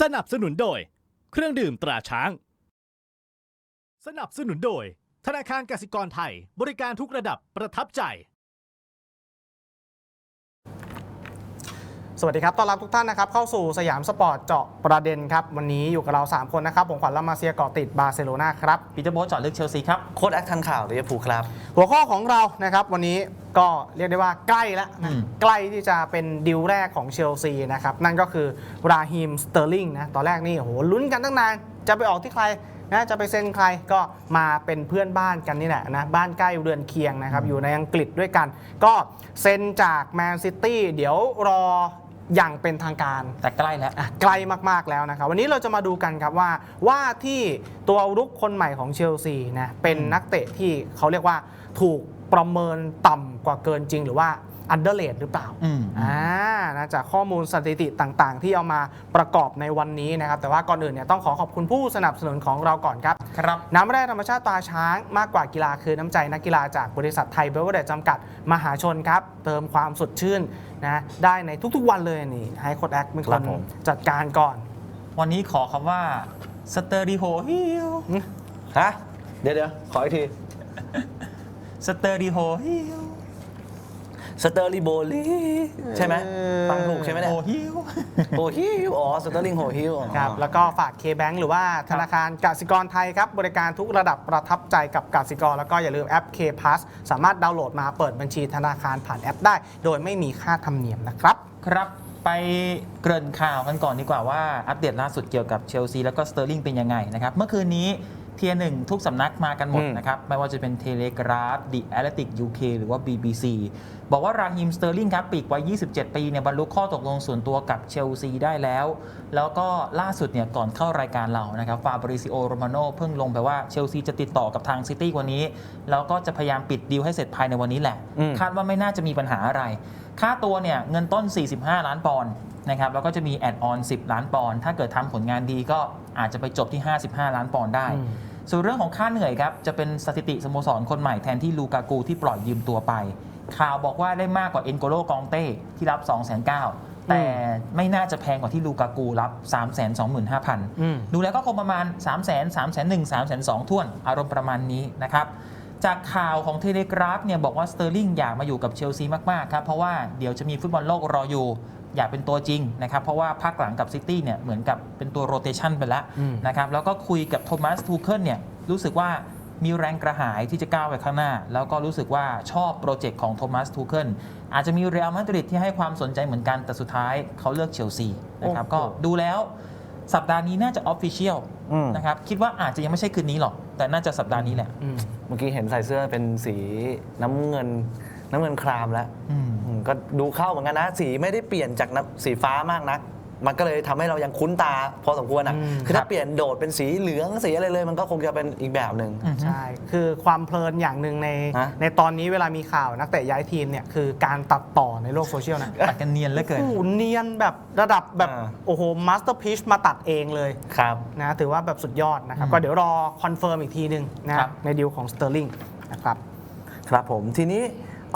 สนับสนุนโดย เครื่องดื่มตราช้าง สนับสนุนโดย ธนาคารกสิกรไทย บริการทุกระดับประทับใจ สวัสดีครับ ต้อนรับทุกท่านนะครับ เข้าสู่สยามสปอร์ตเจาะประเด็นครับ วันนี้อยู่กับเรา 3 คนนะครับ ผมขวัญละมาเซียเกาะติดบาร์เซโลนาครับปีเตอร์โบ๊ทเจอดลึกเชลซีครับ โค้ดแอคทันข่าวลิเวอร์พูลครับ หัวข้อของเรานะครับ วันนี้ก็เรียกได้ว่าใกล้แล้วนะอืมใกล้ที่จะเป็นดิวแรกของเชลซีนะครับ นั่นก็คือราฮิมสเตอร์ลิงนะตอนแรกนี่โอ้โหลุ้นกันตั้งนานจะไปออกที่ใครนะจะไปเซ็นใครก็มาเป็นเพื่อนบ้านกันนี่แหละนะบ้านใกล้เรือนเคียงนะครับอยู่ในอังกฤษด้วยกัน ก็เซ็นจากแมนซิตี้เดี๋ยวรอ อย่างเป็นทางการแต่ใกล้แล้วอะใกล้มากๆแล้วนะครับ วันนี้เราจะมาดูกันครับว่าว่าที่ตัวรุกคนใหม่ของเชลซีนะเป็นนักเตะที่เขาเรียกว่าถูกประเมินต่ำกว่าเกินจริงหรือว่า อันเดอร์เลดหรือเปล่าอืมอ่านะจากข้อมูลสถิติต่างๆ ที่เอามาประกอบในวันนี้นะครับ แต่ว่าก่อนอื่นเนี่ยต้องขอขอบคุณผู้สนับสนุนของเราก่อนครับ ครับน้ำแร่ธรรมชาติตาช้างมากกว่ากีฬาคือน้ำใจนักกีฬาจากบริษัทไทยเบเวอร์เดจจำกัดมหาชนครับ เติมความสดชื่นนะได้ในทุกๆวันเลยนี่ให้โค้ดแอคเป็นคครันบผม จัดการก่อน วันนี้ขอคำว่าสเตอริโฮฮิลฮะ เดี๋ยวเดี๋ยวขออีกที สเตอริโฮฮิล สเตอร์ลิโบลีใช่ไหมเออฟังถูกใช่ไหมเนี่ยโฮฮิลโฮฮิลอ๋อสเตอร์ลิงโฮฮิลครับแล้วก็ฝาก K-Bank หรือว่าธนาคารกสิกรไทยครับ บริการทุกระดับประทับใจกับกสิกร แล้วก็อย่าลืมแอป K Pass สามารถดาวน์โหลดมาเปิดบัญชีธนาคารผ่านแอปได้ โดยไม่มีค่าธรรมเนียมนะครับครับไปเกริ่นข่าวกันก่อนดีกว่าว่าอัปเดตล่าสุดเกี่ยวกับเชลซีแล้วก็สเตอร์ลิงเป็นยังไงนะครับเมื่อคืนนี้ เทียร์หนึ่งทุกสำนักมากันหมดอืมนะครับ ไม่ว่าจะเป็นเทเลกราฟดิแอตติก UK หรือว่า BBC บอกว่าราฮิมสเตอร์ลิงครับปีกวัย 27 ปีเนี่ยบรรลุข้อตกลงส่วนตัวกับเชลซีได้แล้ว แล้วก็ล่าสุดเนี่ยก่อนเข้ารายการเรานะครับฟาบริซิโอโรมาโนเพิ่งลงไปว่าเชลซีจะติดต่อกับทางซิตี้วันนี้ แล้วก็จะพยายามปิดดีลให้เสร็จภายในวันนี้แหละอืมคาดว่าไม่น่าจะมีปัญหาอะไร ค่าตัวเนี่ยเงินต้น 45 ล้านปอนด์นะครับแล้วก็จะมีแอดออน 10 ล้านปอนด์ถ้าเกิดทำผลงานดีก็อาจจะไปจบที่ 55 ล้านปอนด์ได้อืม ส่วนเรื่องของค่าเหนื่อยครับ จะเป็นสถิติสโมสรคนใหม่แทนที่ลูกากูที่ปล่อยยืมตัวไป ข่าวบอกว่าได้มากกว่าเอ็นโกโลกองเต้ที่รับ 2 9 0 0 0แต่ไม่น่าจะแพงกว่าที่ลูกากูรับ 3 2 5 0 0 0อืมดูแล้วก็คงประมาณ 3 0 0 0 0 0 3 0 0 0 0 3 0 0 0ท่วนอารมณ์ประมาณนี้นะครับ จากข่าวของเทเลกราฟเนี่ยบอกว่าสเตอร์ลิงอยากมาอยู่กับเชลซีมาก ๆ ครับ เพราะว่าเดี๋ยวจะมีฟุตบอลโลกรออยู่ อยากเป็นตัวจริงนะครับ เพราะว่าภาคหลังกับซิตี้เนี่ยเหมือนกับเป็นตัวโรเตชันไปแล้วอืมนะครับ แล้วก็คุยกับโทมัสทูเคิลเนี่ยรู้สึกว่ามีแรงกระหายที่จะก้าวไปข้างหน้า แล้วก็รู้สึกว่าชอบโปรเจกต์ของโทมัสทูเคิลอาจจะมีเรอัลมาดริดที่ให้ความสนใจเหมือนกันแต่สุดท้ายเขาเลือกเชลซีนะครับโอ้ก็โหดูแล้ว สัปดาห์นี้น่าจะออฟฟิเชียลอืมนะครับคิดว่าอาจจะยังไม่ใช่คืนนี้หรอก แต่น่าจะสัปดาห์นี้แหละอืมเมื่อกี้เห็นใส่เสื้อเป็นสีน้ำเงิน น้ำเงินครามแล้วอืมอืมก็ดูเข้าเหมือนกันนะ สีไม่ได้เปลี่ยนจากน้ำสีฟ้ามากนัก มันก็เลยทำให้เรายังคุ้นตาพอสมควรอะอืมคือครัถ้าบเปลี่ยนโดดเป็นสีเหลืองสีอะไรเลย มันก็คงจะเป็นอีกแบบหนึ่งอืมใช่คือความเพลินอย่างหนึ่งในฮะในตอนนี้เวลามีข่าวนักเตะย้ายทีมเนี่ยคือการตัดต่อในโลกโซเชียลนะตัดกันเนียนเหลือเกินโอ้โหเนียนแบบระดับแบบอ่าโอ้โหมาสเตอร์พีชมาตัดเองเลยครับนะถือว่าแบบสุดยอดนะครับอืมก็เดี๋ยวรอคอนเฟิร์มอีกทีหนึ่งนะครับในดีลของสเตอร์ลิงนะครับครับผมทีนี้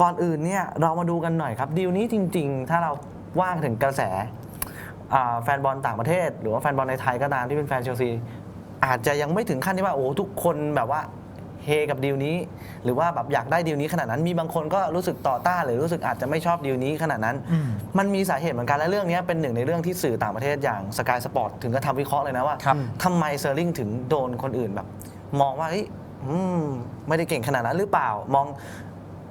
ก่อนอื่นเนี่ยเรามาดูกันหน่อยครับดีลนี้จริง ๆ ถ้าเราว่างถึงกระแสอ่า แฟนบอลต่างประเทศ หรือว่าแฟนบอลในไทยก็ตามที่เป็นแฟนเชลซีอาจจะยังไม่ถึงขั้นที่ว่าโอ้ทุกคนแบบว่าเฮกับดีลนี้ หรือว่าแบบอยากได้ดีลนี้ขนาดนั้นมีบางคนก็รู้สึกต่อต้านหรือรู้สึกอาจจะไม่ชอบดีลนี้ขนาดนั้นอืมมันมีสาเหตุเหมือนกันและเรื่องนี้เป็นหนึ่งในเรื่องที่สื่อต่างประเทศอย่างสกายสปอร์ตถึงก็ทำวิเคราะห์เลยนะว่าครับทำไมเซอร์ลิงถึงโดนคนอื่นแบบ มองว่าเฮ้ยอืมไม่ได้เก่งขนาดนั้นหรือเปล่ามอง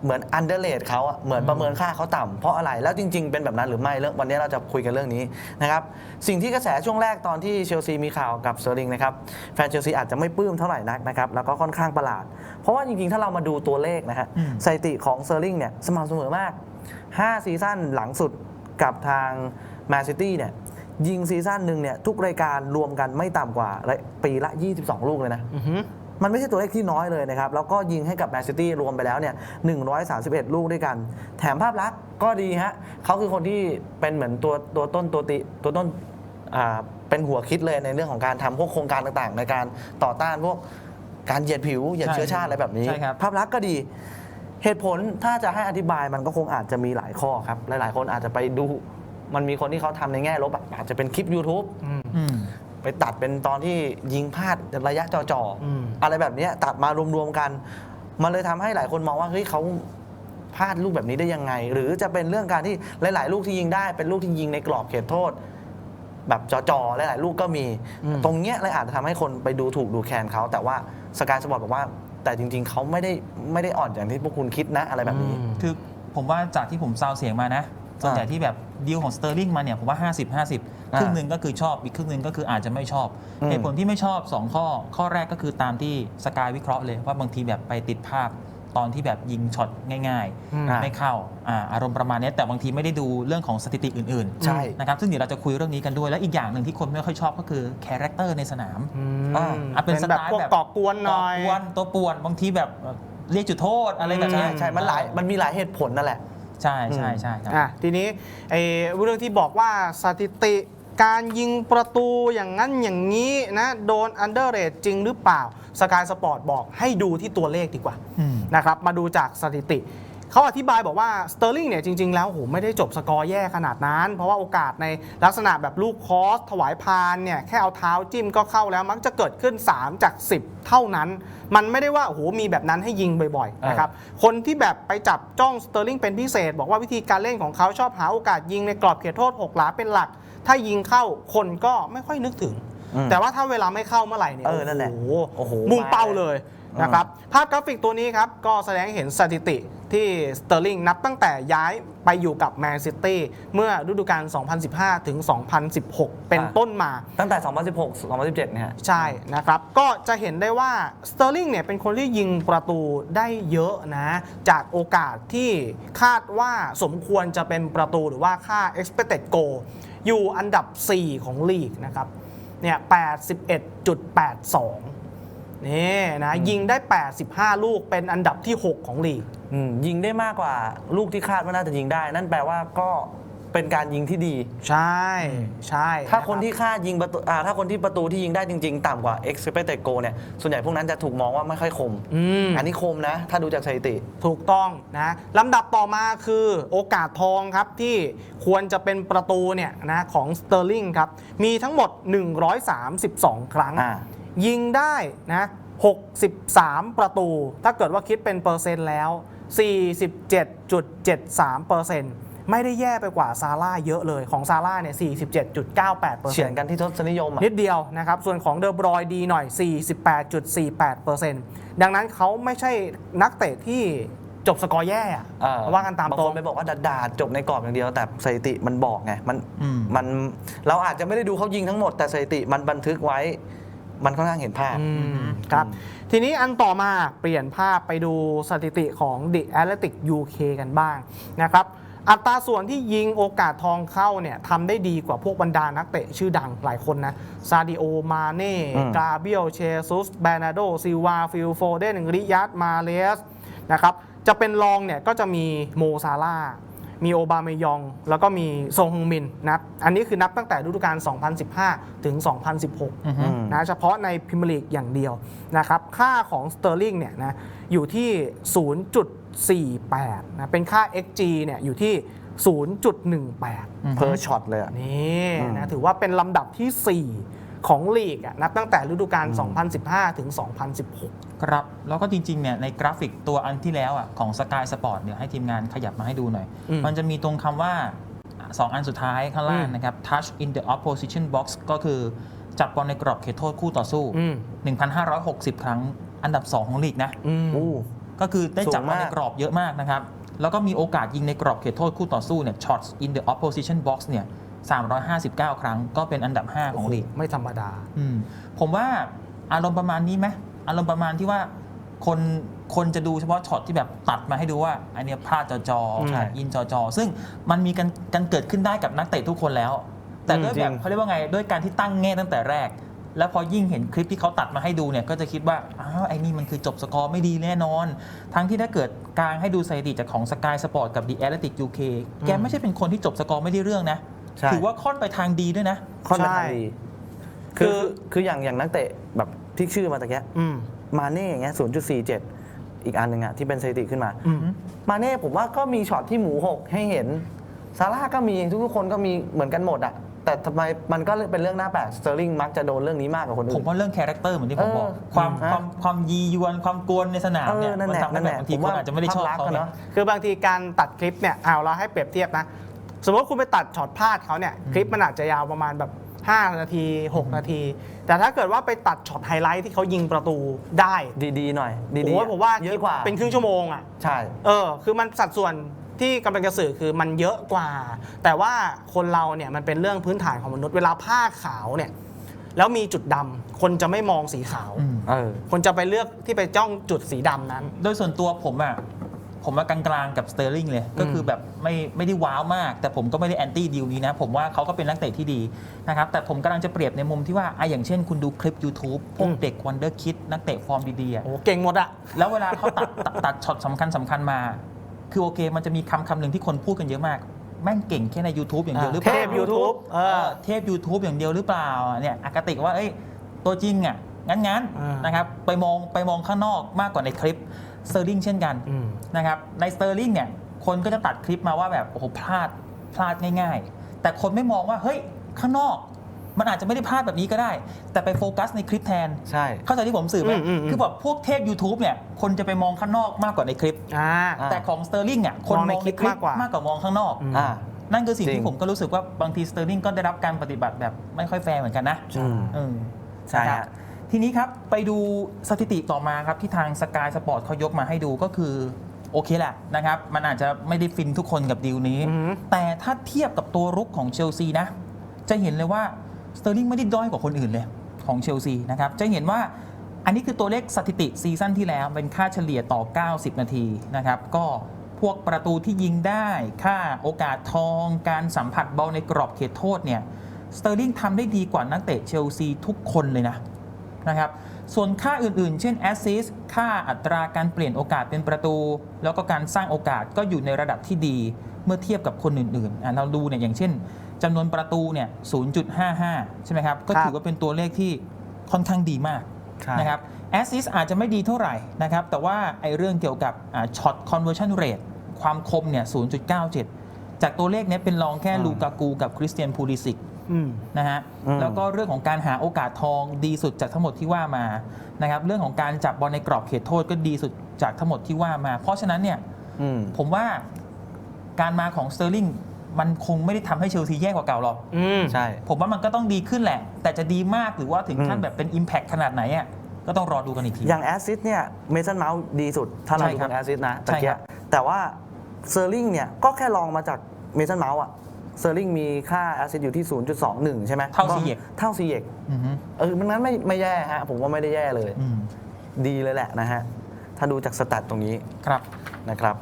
เหมือนอันเดอร์เลดเขาอะเหมือนประเมินค่าเขาต่ำเพราะอะไรแล้วจริง ๆ เป็นแบบนั้นหรือไม่เรื่องวันนี้เราจะคุยกันเรื่องนี้นะครับสิ่งที่กระแสช่วงแรกตอนที่เชลซีมีข่าวกับเซอร์ลิงนะครับแฟนเชลซีอาจจะไม่ปลื้มเท่าไหร่นักนะครับแล้วก็ค่อนข้างประหลาด เพราะว่าจริงๆ ถ้าเรามาดูตัวเลขนะฮะอืม สถิติของเซอร์ลิงเนี่ยสม่ำเสมอมาก 5 ซีซั่นหลังสุดกับทางแมนซิตี้เนี่ยยิงซีซั่นหนึ่งเนี่ยทุกรายการรวมกันไม่ต่ำกว่าปีละ 22 ลูกเลยนะ อือหือ มันไม่ใช่ตัวเลขที่น้อยเลยนะครับ แล้วก็ยิงให้กับแมนซิตี้รวมไปแล้วเนี่ย131 ลูกด้วยกัน แถมภาพลักษณ์ก็ดีฮะเขาคือคนที่เป็นเหมือนตัวตัวต้นตัวติตัวต้นอ่าเป็นหัวคิดเลยในเรื่องของการทำพวกโครงการต่างๆ ในการต่อต้านพวกการเหยียดผิวเหยียดใช่เชื้อชาติอะไรแบบนี้ใช่ครับภาพลักษณ์ก็ดีเหตุผลถ้าจะให้อธิบายมันก็คงอาจจะมีหลายข้อครับ หลายๆ คนอาจจะไปดู มันมีคนที่เขาทำในแง่ลบอะอาจจะเป็นคลิป YouTube อืมอืม ไปตัดเป็นตอนที่ยิงพลาดระยะจ่ออืมๆอะไรแบบเนี้ยตัดมารวมๆกัน มันเลยทำให้หลายคนมองว่าเฮ้ยเขาพลาดลูกแบบนี้ได้ยังไง หรือจะเป็นเรื่องการที่หลาย ๆ ลูกที่ยิงได้เป็นลูกที่ยิงในกรอบเขตโทษ แบบจ่อๆหลายๆลูกก็มี อืม ตรงเนี้ยเลยอาจจะทำให้คนไปดูถูกดูแคลนเขาแต่ว่าสกายสปอร์ตบอกว่า แต่จริง ๆเขาไม่ได้ไม่ได้อ่อนอย่างที่พวกคุณคิดนะอะไรแบบนี้อืมคือผมว่าจากที่ผมซาวเสียงมานะส่วนใหญ่ที่แบบดีลของสเตอร์ลิงมาเนี่ยผมว่า 50 50 ครึ่งหนึ่งก็คือชอบอีกครึ่งหนึ่งก็คืออาจจะไม่ชอบอืมเหตุผลที่ไม่ชอบ 2 ข้อ ข้อแรกก็คือตามที่สกายวิเคราะห์เลยว่าบางทีแบบไปติดภาพตอนที่แบบยิงช็อตง่ายอืมๆไม่เข้าอ่าอารมณ์ประมาณเนี้ยแต่บางทีไม่ได้ดูเรื่องของสถิติอื่นๆใช่นะครับซึ่งเดี๋ยวเราจะคุยเรื่องนี้กันด้วย และอีกอย่างหนึ่งที่คนไม่ค่อยชอบก็คือคาแรคเตอร์ในสนามอืมอ่าอะเป็นสแบบไตล์พวกแบบก่อกวนหน่อยก่กวนตัวป่วนบางทีแบบเอ่อเรียกจุดโทษอะไรแบบใช่เนี้ยใช่มันหลายมันมีหลายเหตุผลนั่นแหละ ใช่ใช่ใช่ครับอะทีนี้ไอ้เรื่องที่บอกว่าสถิติ การยิงประตูอย่างนั้นอย่างนี้นะโดนอันเดอร์เรทจริงหรือเปล่าสกายสปอร์ตบอกให้ดูที่ตัวเลขดีกว่าอืมนะครับมาดูจากสถิติ เขาอธิบายบอกว่าสเตอร์ลิงเนี่ยจริง ๆ แล้วโหไม่ได้จบสกอร์แย่ขนาดนั้น เพราะว่าโอกาสในลักษณะแบบลูกคอส ถวายพานเนี่ยแค่เอาเท้าจิ้มก็เข้าแล้วมักจะเกิดขึ้น 3 จาก 10 เท่านั้น มันไม่ได้ว่าโอ้โหมีแบบนั้นให้ยิงบ่อยๆนะครับคนที่แบบไปจับจ้องสเตอร์ลิงเป็นพิเศษ บอกว่าวิธีการเล่นของเขาชอบหาโอกาสยิงในกรอบเขตโทษหกหลาเป็นหลัก ถ้ายิงเข้าคนก็ไม่ค่อยนึกถึงอืมแต่ว่าถ้าเวลาไม่เข้าเมื่อไหร่เนี่ยเออนั่นแหละโอ้โอ้โหมุ่งเป้ามาเลยเลย นะครับภาพกราฟิกตัวนี้ครับก็แสดงให้เห็นสถิติที่สเตอร์ลิงนับตั้งแต่ย้ายไปอยู่กับแมนซิตี้เมื่อฤดูกาล 2015 ถึง 2016 เป็นอะต้นมา ตั้งแต่ 2016 2017 เนี่ยฮะใช่นะครับ ก็จะเห็นได้ว่าสเตอร์ลิงเนี่ยเป็นคนที่ยิงประตูได้เยอะนะ จากโอกาสที่คาดว่าสมควรจะเป็นประตูหรือว่าค่า expected goal อยู่อันดับ 4 ของลีกนะครับ เนี่ย 81.82 นี่นะยิงได้ 85 ลูกเป็นอันดับที่ 6 ของลีก อืมยิงได้มากกว่าลูกที่คาดว่าน่าจะยิงได้ นั่นแปลว่าก็เป็นการยิงที่ดี ใช่ใช่ถ้าะรับคนที่คาดยิงประตูอ่าถ้าคนที่ประตูที่ยิงได้จริงๆ ต่ำกว่า expected goal เนี่ยส่วนใหญ่พวกนั้นจะถูกมองว่าไม่ค่อยคม อืมอันนี้คมนะ ถ้าดูจากสถิติ ถูกต้องนะลำดับต่อมาคือโอกาสทองครับที่ควรจะเป็นประตูเนี่ยนะของสเตอร์ลิงครับมีทั้งหมด 132 ครั้ง อ่า ยิงได้นะ63 ประตู ถ้าเกิดว่าคิดเป็นเปอร์เซ็นต์แล้ว 47.73เปอร์เซ็นต์ไม่ได้แย่ไปกว่าซาร่าเยอะเลยของซาร่าเนี่ย 47.98เปอร์เฉีเซ็ยนนต์กันที่ทศนิยมอะนิดเดียวนะครับ ส่วนของเดอบรอยดีหน่อย 48.48%ดังนั้นเขาไม่ใช่นักเตะที่จบสกอร์แย่อะเออว่ากันตามบางตรคงนไปบอกว่าดาดๆจบในกรอบอย่างเดียว แต่สถิติมันบอกไงมันอืมมันเราอาจจะไม่ได้ดูเขายิงทั้งหมด แต่สถิติมันบันทึกไว้ มันค่อนข้างเห็นภาพ อืมครับ ทีนี้อันต่อมาเปลี่ยนภาพไปดูสถิติของ The Athletic UK กันบ้างนะครับ อัตราส่วนที่ยิงโอกาสทองเข้าเนี่ยทำได้ดีกว่าพวกบรรดานักเตะชื่อดังหลายคนนะ ซาดิโอ มาเน่ อืม กาเบียล เชซุส แบนาโด ซิลวา ฟิลโฟเดน ริยัตมาเลสนะครับ จะเป็นรองเนี่ยก็จะมีโมซาร่าห์ มีโอบาเมยอง แล้วก็มีซงฮึงมินนะครับอันนี้คือนับตั้งแต่ฤดูกาล 2015 ถึง 2016อือฮึอืมนะเฉพาะในพิมยร์ลีกอย่างเดียวนะครับค่าของสเตอร์ลิงเนี่ยนะอยู่ที่ 0.48 นะเป็นค่า XG เนี่ยอยู่ที่ 0.18 เพอร์ช็อตเลยอะนี่อืมนะถือว่าเป็นลำดับทีสี่4 ของลีกอะนับตั้งแต่ฤดูกาล 2015 ถึง 2016 ครับ แล้วก็จริงๆเนี่ยในกราฟิกตัวอันที่แล้วอะของ Sky Sport เนี่ยให้ทีมงานขยับมาให้ดูหน่อยอืมมันจะมีตรงคำว่า 2 อันสุดท้ายข้างล่างอืมนะครับ touch in the opposition box ก็คือจับบอลในกรอบเขตโทษคู่ต่อสู้อืม1,560 ครั้งอันดับ 2 ของลีกนะอืมอู้ก็คือได้จับบอลในสูงมากกรอบเยอะมากนะครับ แล้วก็มีโอกาสยิงในกรอบเขตโทษคู่ต่อสู้เนี่ย shots in the opposition box เนี่ย 359 ครั้ง ก็เป็นอันดับ 5 ของลีกไม่ธรรมดาอืมผมว่าอารมณ์ประมาณนี้ไหมอารมณ์ประมาณที่ว่าคนคนจะดูเฉพาะช็อตที่แบบตัดมาให้ดูว่าอันเนี้ยพลาดจอจออืมอะอินจอจอ ซึ่งมันมีกันกันเกิดขึ้นได้กับนักเตะทุกคนแล้ว แต่ด้วยจริแบงบเขาเรียกว่าไงด้วยการที่ตั้งแง่ตั้งแต่แรก แล้วพอยิ่งเห็นคลิปที่เขาตัดมาให้ดูเนี่ยก็จะคิดว่าอ้าวไอ้นี่มันคือจบสกอร์ไม่ดีแน่นอน ทั้งที่ถ้าเกิดกลางให้ดูสถิติจากของสกายสปอร์ตกับ The Athletic UK แกไม่ใช่เป็นคนที่จบสกอร์ไม่ได้เรื่องนะ ใช่ ถือว่าค่อนไปทางดีด้วยนะ ค่อนไปใช่ทางดีคืคืออ คืออย่างอย่างนักเตะแบบที่ชื่อมาตะเกียอืม มาเน่อย่างเงี้ย0.47 อีกอันหนึ่งอะที่เป็นสถิติขึ้นมา อืม มาเน่ผมว่าก็มีช็อตที่หมูหกให้เห็นซาร่าก็มีทุกๆคนก็มีเหมือนกันหมดอะแต่ทำไมมันก็เป็นเรื่องน่าแปลกสเตอร์ลิงมักจะโดนเรื่องนี้มากกว่าคนผอื่มน ว่าเรื่องคาแรคเตอร์เหมือนที่ผมบอก เออความอืมความความยียวนความกวนในสนามเนี่ย เออนั่นมัแหละทำให้นั่นแบแหบละบางทีผมคนว่าอาจจะไม่ได้ชอบภาพลักษณ์เขาอะไงเนาะ คือบางทีการตัดคลิปเนี่ยเอาเราให้เปรียบเทียบนะ สมมติคุณไปตัดช็อตพลาดเขาเนี่ยคลิปมันอาจจะยาวประมาณแบบ5 นาที 6 นาที แต่ถ้าเกิดว่าไปตัดช็อตไฮไลท์ที่เขายิงประตูได้ดีๆหน่อยดีโอ้โหๆผมว่าเยอะกว่าเป็นครึ่งชั่วโมงอะใช่เออคือมันสัดส่วนที่กำลังจะสื่อคือมันเยอะกว่า แต่ว่าคนเราเนี่ยมันเป็นเรื่องพื้นฐานของมนุษย์เวลาผ้าขาวเนี่ยแล้วมีจุดดำคนจะไม่มองสีขาวอืมเออคนจะไปเลือกที่ไปจ้องจุดสีดำนั้น โดยส่วนตัวผมอะ ผมมากลางๆกับสเตอร์ลิงเลย ก็คือแบบไม่ไม่ได้ว้าวมาก แต่ผมก็ไม่ได้แอนตี้ดีลนี้นะ ผมว่าเขาก็เป็นนักเตะที่ดีนะครับ แต่ผมกำลังจะเปรียบในมุมที่ว่าอะอย่างเช่นคุณดูคลิป YouTube พวกอืมเด็กวันเดอร์คิดนักเตะฟอร์มดีๆอะโอ้เก่งหมดอะแล้วเวลาเขาตัดตัดตัดช็อตสำคัญสำคัญมา คือโอเค มันจะมีคำคำหนึ่งที่คนพูดกันเยอะมาก แม่งเก่งแค่ใน YouTube อย่างเดียวหรือเปเทล่าพ YouTube เอเอออ เทพ YouTube อย่างเดียวหรือเปล่าเนี่ยอคติว่าเอ้ยตัวจริงอะงั้นงั้นๆอ่าน นะครับไปมองไปมองข้างนอกมากกว่าในคลิป สเตอร์ลิงเช่นกันอืมนะครับในสเตอร์ลิงเนี่ยคนก็จะตัดคลิปมาว่าแบบโอ้โหพลาดพลาดง่าย ๆ แต่คนไม่มองว่าเฮ้ยข้างนอกมันอาจจะไม่ได้พลาดแบบนี้ก็ได้ แต่ไปโฟกัสในคลิปแทน ใช่ เข้าใจที่ผมสื่อไหมอืมอืมอืมคือแบบพวกเทพ YouTube เนี่ย คนจะไปมองข้างนอกมากกว่าในคลิปอ่าอ่าแต่ของสเตอร์ลิงอะคนมมอองงในในคคลิลิปปมากกว่ามากกว่ามองข้างนอกอืมอ่านั่นคือสิ่งจริที่งผมก็รู้สึกว่าบางทีสเตอร์ลิงก็ได้รับการปฏิบัติแบบแบบไม่ค่อยแฟร์เหมือนกันนะอืมเออใช่นะครับฮะ ทีนี้ครับไปดูสถิติต่อมาครับที่ทางสกายสปอร์ตเขายกมาให้ดูก็คือ โอเคแหละนะครับ มันอาจจะไม่ได้ฟินทุกคนกับดีลนี้ อือหือ แต่ถ้าเทียบกับตัวรุกของเชลซีนะ จะเห็นเลยว่าสเตอร์ลิงไม่ได้ด้อยกว่าคนอื่นเลยของเชลซีนะครับ จะเห็นว่าอันนี้คือตัวเลขสถิติซีซั่นที่แล้วเป็นค่าเฉลี่ยต่อ 90 นาทีนะครับ ก็พวกประตูที่ยิงได้ ค่าโอกาสทอง การสัมผัสบอลในกรอบเขตโทษเนี่ยสเตอร์ลิงทำได้ดีกว่านักเตะเชลซีทุกคนเลยนะ นะครับ ส่วนค่าอื่นๆ เช่นแอสซิสค่าอัตราการเปลี่ยนโอกาสเป็นประตู แล้วก็การสร้างโอกาสก็อยู่ในระดับที่ดีเมื่อเทียบกับคนอื่นๆอะเราดูเนี่ยอย่างเช่นจำนวนประตูเนี่ย 0.55 ใช่ไหมครับ ก็ครับถือว่าเป็นตัวเลขที่ค่อนข้างดีมากใช่นะครับแอสซิสอาจจะไม่ดีเท่าไหร่นะครับ แต่ว่าไอ้เรื่องเกี่ยวกับช็อตคอนเวอร์ชันเรทความคมเนี่ย 0.97 จากตัวเลขเนี้ยเป็นรองแค่ลูกากูกับคริสเตียนพูลิสิก อืม นะฮะอืม แล้วก็เรื่องของการหาโอกาสทองดีสุดจากทั้งหมดที่ว่ามานะครับเรื่องของการจับบอลในกรอบเขตโทษก็ดีสุดจากทั้งหมดที่ว่ามา เพราะฉะนั้นเนี่ยอืมผมว่าการมาของสเตอร์ลิงมันคงไม่ได้ทำให้เชลซีแย่กว่าเก่าหรอก อืม ใช่ ผมว่ามันก็ต้องดีขึ้นแหละ แต่จะดีมากหรือว่าถึงขั้นอืม แบบเป็น Impact ขนาดไหนอะก็ต้องรอดูกันอีกที อย่างแอสซิสเนี่ยเมสันเมาส์ดีสุด ถ้าเราใช่ดูครับเป็นแอสซิสนะใช่ตะเกีคยรับ แต่ว่าเซอร์ลิงเนี่ยก็แค่ลองมาจากเมสันเมาส์อะ เซอร์ลิงมีค่าแอสซิสอยู่ที่ 0.21 ใช่ไหมเท่า Ziyech เท่าซีเยกอือฮึเออมันนั้นไม่ไม่แย่ฮะ ผมว่าไม่ได้แย่เลย อืมดีเลยแหละนะฮะ ถ้าดูจากสแตทตรงนี้ครับ นะครับ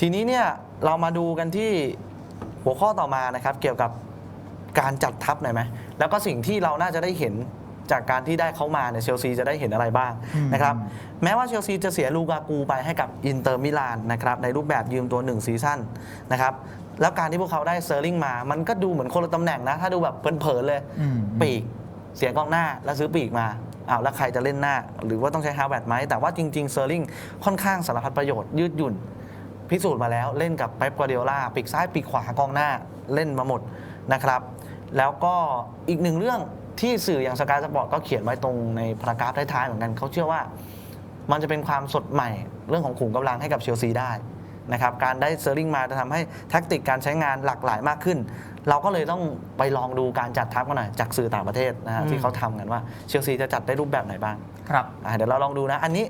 ทีนี้เนี่ยเรามาดูกันที่หัวข้อต่อมานะครับ เกี่ยวกับการจัดทัพหน่อยไหมแล้วก็สิ่งที่เราน่าจะได้เห็นจากการที่ได้เขามาเนี่ยเชลซีจะได้เห็นอะไรบ้างอืม นะครับ แม้ว่าเชลซีจะเสียลูกากูไปให้กับอินเตอร์มิลานนะครับในรูปแบบยืมตัวหนึ่งซีซั่นนะครับ แล้วการที่พวกเขาได้เซอร์ลิงมา มันก็ดูเหมือนคนละตำแหน่งนะ ถ้าดูแบบเผินๆเลยอืมปีก เสียกองหน้าแล้วซื้อปีกมาอ้าวแล้วใครจะเล่นหน้า หรือว่าต้องใช้ฮาร์แวร์ดไหม แต่ว่าจริง ๆ เซอร์ลิงค่อนข้างสารพัดประโยชน์ยืดหยุ่น พิสูจน์มาแล้วเล่นกับเป๊ปกัวเดียล่าปีกซ้ายปีกขวากองหน้าเล่นมาหมดนะครับ แล้วก็อีกหนึ่งเรื่องที่สื่ออย่างสกายสปอร์ตก็เขียนไว้ตรงในพารากราฟท้ายๆเหมือนกันเขาเชื่อว่า มันจะเป็นความสดใหม่เรื่องของขุมกำลังให้กับเชลซีได้ นะครับการได้เซอร์ลิงมาจะทำให้แท็กติกการใช้งานหลากหลายมากขึ้น เราก็เลยต้องไปลองดูการจัดทัพกันหน่อยจากสื่อต่างประเทศนะฮะอืมที่เขาทำกันว่าเชลซีจะจัดได้รูปแบบไหนบ้างครับอะเดี๋ยวเราลองดูนะอันนี้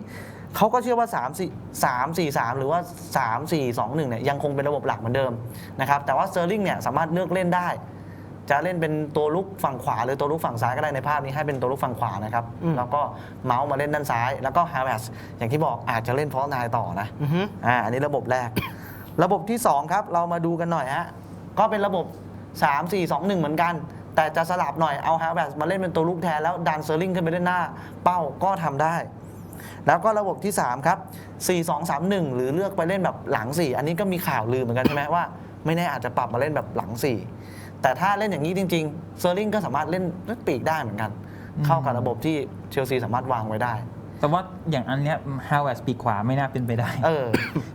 เขาก็เชื่อว่า 3 4 3 4 3 หรือว่า 3 4 2 1เนี่ยยังคงเป็นระบบหลักเหมือนเดิมนะครับแต่ว่าเซอร์ลิงเนี่ยสามารถเลือกเล่นได้ จะเล่นเป็นตัวลุกฝั่งขวาหรือตัวลุกฝั่งซ้ายก็ได้ในภาพนี้ให้เป็นตัวลุกฝั่งขวานะครับอืมแล้วก็เมาส์มาเล่นด้านซ้าย แล้วก็ฮาร์ s สอย่างที่บอกอาจจะเล่นฟอสนายต่อนะอือฮึอ่าอันนี้ระบบแรก ระบบที่ 2 ครับ เรามาดูกันหน่อยฮะก็เป็นระบบ 3 4 2 1 เหมือนกัน แต่จะสลับหน่อยเอาฮาร์ s มาเล่นเป็นตัวลูกแทนแล้วดันเซอร์ลิงขึ้นไปเล่นหน้า เป้าก็ทำได้แล้วก็ระบบที่ 3 ครับ 4 2 3 1 หรือเลือกไปเล่นแบบหลัง 4 อันนี้ก็มีข่าวลือเหมือนกันใช่ไหมว่า ไม่แน่อาจจะปรับมาเล่นแบบหลัง 4 แต่ถ้าเล่นอย่างนี้จริงๆเซอร์ลิงก็สามารถเล่นเล่นปีกได้เหมือนกันอืมเข้ากับระบบที่เชลซีสามารถวางไว้ได้ แต่ว่าอย่างอันเนี้ยฮาวเวสปีกขวาไม่น่าเป็นไปได้เออ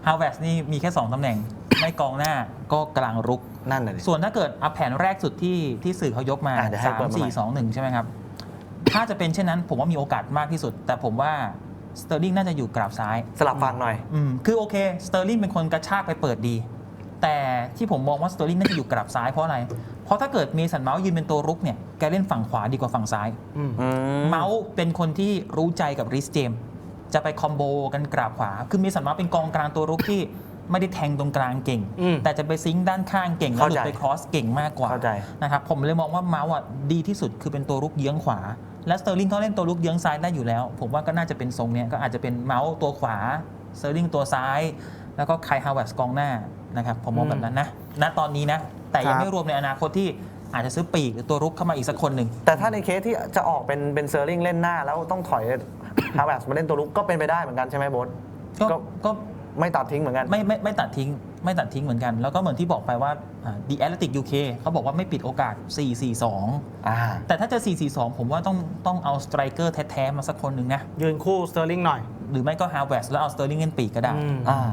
ฮาวเวสนี่มีแค่ 2ตำแหน่ง ไม่กองหน้าก็กลางรุก นั่นน่ะดิ ส่วนถ้าเกิดเอาแผนแรกสุดที่ที่สื่อเขายกมา อะเดี๋ยวให้สามเปิดมาใหม่สี่สองหนึ่งใช่ไหมครับ ถ้าจะเป็นเช่นนั้นผมว่ามีโอกาสมากที่สุด แต่ผมว่าสเตอร์ลิงน่าจะอยู่กราบซ้าย สลับฟังหน่อย อืมคือโอเคสเตอร์ลิงเป็นคนกระชากไปเปิดดี แต่ที่ผมมองว่าสเตอร์ลิงน่าจะอยู่กราบซ้ายเพราะอะไร เพราะถ้าเกิดเมสันเมาส์ยืนเป็นตัวรุกเนี่ยแกเล่นฝั่งขวาดีกว่าฝั่งซ้าย อืมอืมเมาส์เป็นคนที่รู้ใจกับริสเจมส์จะไปคอมโบกันกราบขวา คือเมสันเมาส์เป็นกองกลางตัวรุกที่ไม่ได้แทงตรงกลางเก่ง อืมแต่จะไปซิงค์ด้านข้างเก่งแล้วหลุดไปครอสเก่งมากกว่าเข้าใจ นะครับผมเลยมองว่าเมาส์อะดีที่สุดคือเป็นตัวรุกเยื้องขวา และสเตอร์ลิงเขาเล่นตัวรุกเยื้องซ้ายได้อยู่แล้ว ผมว่าก็น่าจะเป็นทรงเนี้ยก็อาจจะเป็นเมาส์ตัวขวาสเตอร์ลิงตัวซ้าย แล้วก็ไคลฮาวเวสกองหน้านะครับผมมองแบบนั้นนะณตอนนี้นะ แต่ยังไม่รวมในอนาคตที่อาจจะซื้อปีกหรือตัวรุกเข้ามาอีกสักคนหนึ่ง แต่ถ้าในเคสที่จะออกเป็นเป็นเซอร์ลิงเล่นหน้า แล้วต้องถอยฮาวเวร์มาเล่นตัวลุกก็เป็นไปได้เหมือนกันใช่ไหมโบทก็ก็ก็ไม่ตัดทิ้งเหมือนกันไม่ไม่ไม่ตัดทิ้งไม่ตัดทิ้งเหมือนกัน แล้วก็เหมือนที่บอกไปว่าดีแอตเลติกยูเคเขาบอกว่าไม่ปิดโอกาส 4-4-2อ่าแต่ถ้าจะ 4-4-2 ผมว่าต้องต้องเอาสไตรเกอร์แท้ๆมาสักคนหนึ่งนะ ยืนคู่สเตอร์ลิงหน่อย หรือไม่ก็ฮาวเวสแล้วเอาสเตอร์ลิงเล่นปีกก็ได้อืมอ่า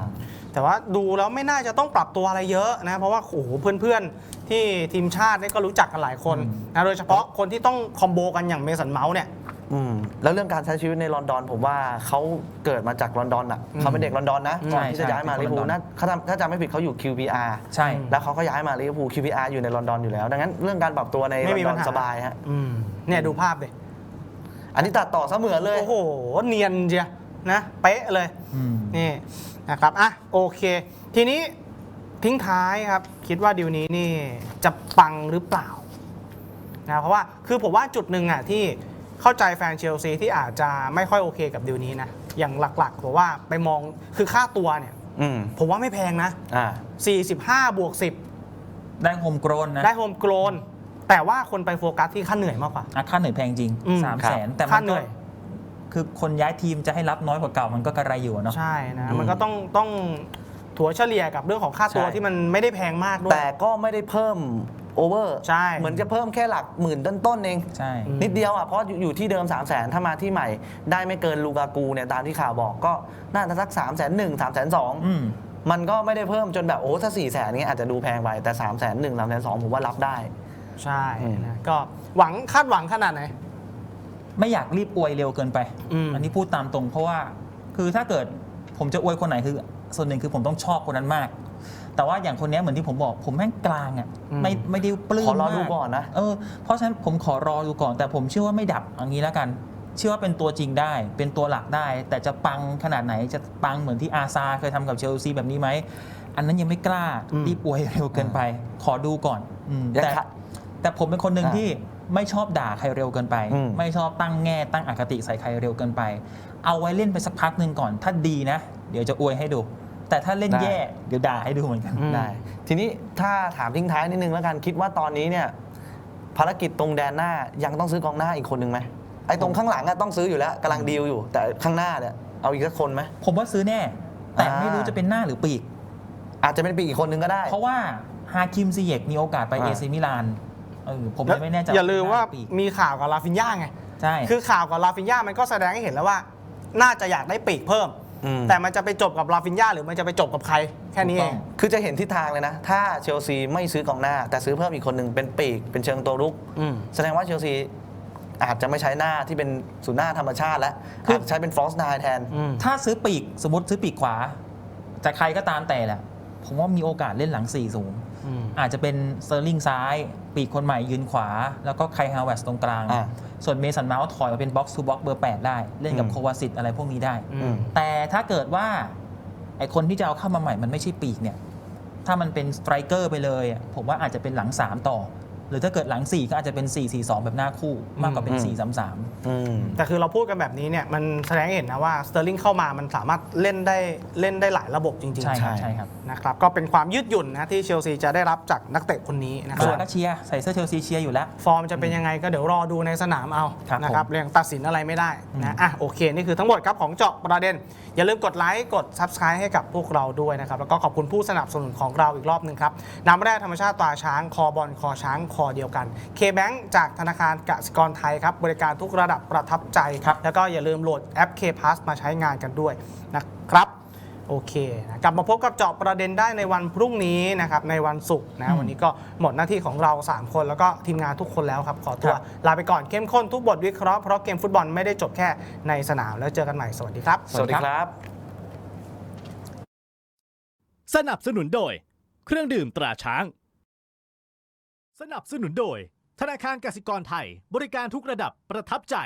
แต่ว่าดูแล้วไม่น่าจะต้องปรับตัวอะไรเยอะนะเพราะว่าโอ้โหเพื่อนๆ ที่ทีมชาติเนี่ยก็รู้จักกันหลายคนอืมนะโดยเฉพาะคนที่ต้องคอมโบกันอย่างเมสันเมาส์เนี่ยอืมแล้วเรื่องการใช้ชีวิตในลอนดอนผมว่าเขาเกิดมาจากลอนดอนอะอืมเขาเป็นเด็กลอนดอนนะอืมก่อนที่ใช่จะย้ายมาใช่ลิเวอร์พูลเป็นคนลอนดอนนะเขาทำถ้าจำไม่ผิดเขาอยู่ QPR ใช่ แล้วเขาก็ย้ายมาลิเวอร์พูล QPR อยู่ในลอนดอนอยู่แล้ว ดังนั้นเรื่องการปรับตัวในไม่ลอนมีดปัอญนหาสบายฮะอืมเนี่ยดูภาพเลยอันนี้ตัดต่อเสมือนเลย โอ้โห เนียนเจียนะ เป๊ะเลยอืมนี่ นะครับอะโอเค ทีนี้ทิ้งท้ายครับ คิดว่าดิวนี้นี่จะปังหรือเปล่านะเพราะว่าคือผมว่าจุดหนึ่งอะที่เข้าใจแฟนเชลซีที่อาจจะไม่ค่อยโอเคกับดิวนี้นะอย่างหลักๆผมว่าไปมองคือค่าตัวเนี่ยอืมผมว่าไม่แพงนะอ่า45 บวกได้โฮมโกรน10นะ ได้โฮมโกลน แต่ว่าคนไปโฟกัสที่ค่าเหนื่อยมากกว่าอะค่าเหนื่อยแพงจริงอืมสามครัแสบนแต่มัค่านเหก็นื่อย คือคนย้ายทีมจะให้รับน้อยกว่าเก่ามันก็กระไรอยู่อะเนาะ ใช่นะอืมมันก็ต้องต้องถัวเฉลี่ยกับเรื่องของค่าตัวใช่ ที่มันไม่ได้แพงมากด้วย แต่ก็ไม่ได้เพิ่มโอเวอร์ใช่ เหมือนจะเพิ่มแค่หลักหมื่นต้นๆเอง ใช่ อืม นิดเดียวอะเพราะอยู่อยู่ที่เดิม 3 0 0แสนถ้ามาที่ใหม่ ได้ไม่เกินลูกากูเนี่ยตามที่ข่าวบอกก็น่าจะสัก3ามแสนหนึ่งสามแสนสองอืม มันก็ไม่ได้เพิ่มจนแบบโอ้ถ้า4ี่แสนเงี้ยอาจจะดูแพงไปแต่3ามแสนหนึ่งสามแสนสองผมว่ารับได้ ใช่อืมนะก็หวังคาดหวังขนาดไหน ไม่อยากรีบอวยเร็วเกินไปอืม นนี้พูดตามตรง เพราะว่าคือถ้าเกิดผมจะอวยคนไหนคือ ส่วนหนึ่งคือผมต้องชอบคนนั้นมาก แต่ว่าอย่างคนเนี้ยเหมือนที่ผมบอก ผมแม่งกลางอะไม่ไม่ได้ปลื้มขอรอดูมากก่อนนะ เออเพราะฉะนั้นผมขอรอดูก่อน แต่ผมเชื่อว่าไม่ดับอย่างนี้แล้วกัน เชื่อว่าเป็นตัวจริงได้ เป็นตัวหลักได้ แต่จะปังขนาดไหนจะปังเหมือนที่อาซาเคยทำกับเชลซีแบบนี้ไหมอันนั้นยังไม่กล้าอืมรีบอวยเร็วเกินไป ขอดูก่อนอืมยังแต่ขาด แต่ผมเป็นคนหนึ่งอ่า ที่ ไม่ชอบด่าใครเร็วเกินไป อืม ไม่ชอบตั้งแง่ตั้งอคติใส่ใครเร็วเกินไป เอาไว้เล่นไปสักพักหนึ่งก่อน ถ้าดีนะ เดี๋ยวจะอวยให้ดู แต่ถ้าเล่นแย่เดี๋ยวด่าให้ดูเหมือนกัน อืมได้ ทีนี้ถ้าถามทิ้งท้ายนิดนึงแล้วกันคิดว่าตอนนี้เนี่ยภารกิจตรงแดนหน้ายังต้องซื้อกองหน้าอีกคนนึงไหมไอ้ตรงข้างหลังอะต้องซื้ออยู่แล้วกำลังดีลอยู่ แต่ข้างหน้าเนี่ยเอาอีกสักคนไหม ผมว่าซื้อแน่ แต่อ่า ไม่รู้จะเป็นหน้าหรือปีก อาจจะเป็นปีกอีกคนนึงก็ได้ เพราะว่าฮาคิมซีเยกมีโอกาสไปอ่า เอซิมิลาน เออผมแล้วเลยไม่แน่ใจอย่าลืมว่าเป็นหน้ปีกมีข่าวกับลาฟินย่าไงใช่คือข่าวกับลาฟินย่ามันก็แสดงให้เห็นแล้วว่า น่าจะอยากได้ปีกเพิ่มอืมแต่มันจะไปจบกับลาฟินย่าหรือมันจะไปจบกับใคร แค่นี้เองคือจะเห็นทิศทางเลยนะ ถ้าเชลซีไม่ซื้อกองหน้า แต่ซื้อเพิ่มอีกคนหนึ่งเป็นปีกเป็นเชิงตัวรุกอืมแสดงว่าเชลซีอาจจะไม่ใช้หน้าที่เป็นศูนย์หน้าธรรมชาติแล้วคืออาจจะใช้เป็นฟอสไนแทนอืมถ้าซื้อปีกสมมติซื้อปีกขวาจากใครก็ตามแต่แหละผมว่ามีโอกาสเล่นหลัง4สูง อืมอาจจะเป็นเซอร์ลิงซ้าย ปีกคนใหม่ยืนขวา แล้วก็ไคฮาวเวสตรงกลาง อ่าส่วนเมสันเมาส์ถอยมาเป็นบ็อกซ์ทูบ็อกเบอร์ 8 ได้ เล่นกับอืม โควาซิตอะไรพวกนี้ได้ อืม แต่ถ้าเกิดว่าไอคนที่จะเอาเข้ามาใหม่มันไม่ใช่ปีกเนี่ย ถ้ามันเป็นสไตรเกอร์ไปเลยอะผมว่าอาจจะเป็นหลัง 3 ต่อ หรือถ้าเกิดหลัง 4 ก็อาจจะเป็น 4-4-2 แบบหน้าคู่มากกว่าเป็นอืม4-3-3 อืม แต่คือเราพูดกันแบบนี้เนี่ยมันแสดงให้เห็นนะว่าสเตอร์ลิงเข้ามามันสามารถเล่นได้เล่นได้หลายระบบจริงใช่ๆครับใช่ครับ นะครับก็เป็นความยืดหยุ่นนะที่เชลซีจะได้รับจากนักเตะคนนี้นะคส่รัวนบ ก็เชียร์ใส่เสื้อเชลซีเชียร์อยู่แล้ว ฟอร์มจะเป็นยังไงก็เดี๋ยวรอดูในสนามเอาครับนะครับผมเรื่องตัดสินอะไรไม่ได้นะอะโอเค นี่คือทั้งหมดครับของเจาะประเด็น อย่าลืมกดไลค์กด Subscribe ให้กับพวกเราด้วยนะครับแล้วก็ขอบคุณผู้สนับสนุนของเราอีกรอบหนึ่งครับน้ำแร่ธรรมชาติตราช้างคอบอลคอช้างคอเดียวกัน K-Bank จากธนาคารกสิกรไทยครับบริการทุกระดับประทับใจครับแล้วก็อย่าลืมโหลดแอป K Pass มาใช้งานกันด้วยนะครับ โอเคนะกลับมาพบกับเจาะประเด็นได้ในวันพรุ่งนี้นะครับในวันศุกร์นะวันนี้ก็หมดหน้าที่ของเรา 3 คนแล้วก็ทีมงานทุกคนแล้วครับ ขอตัวครับลาไปก่อนเข้มข้นทุกบทวิเคราะห์เพราะเกมฟุตบอลไม่ได้จบแค่ในสนามแล้วเจอกันใหม่สวัสดีครับ สวัสดีครับ สนับสนุนโดย เครื่องดื่มตราช้าง สนับสนุนโดย ธนาคารกสิกรไทย บริการทุกระดับประทับใจ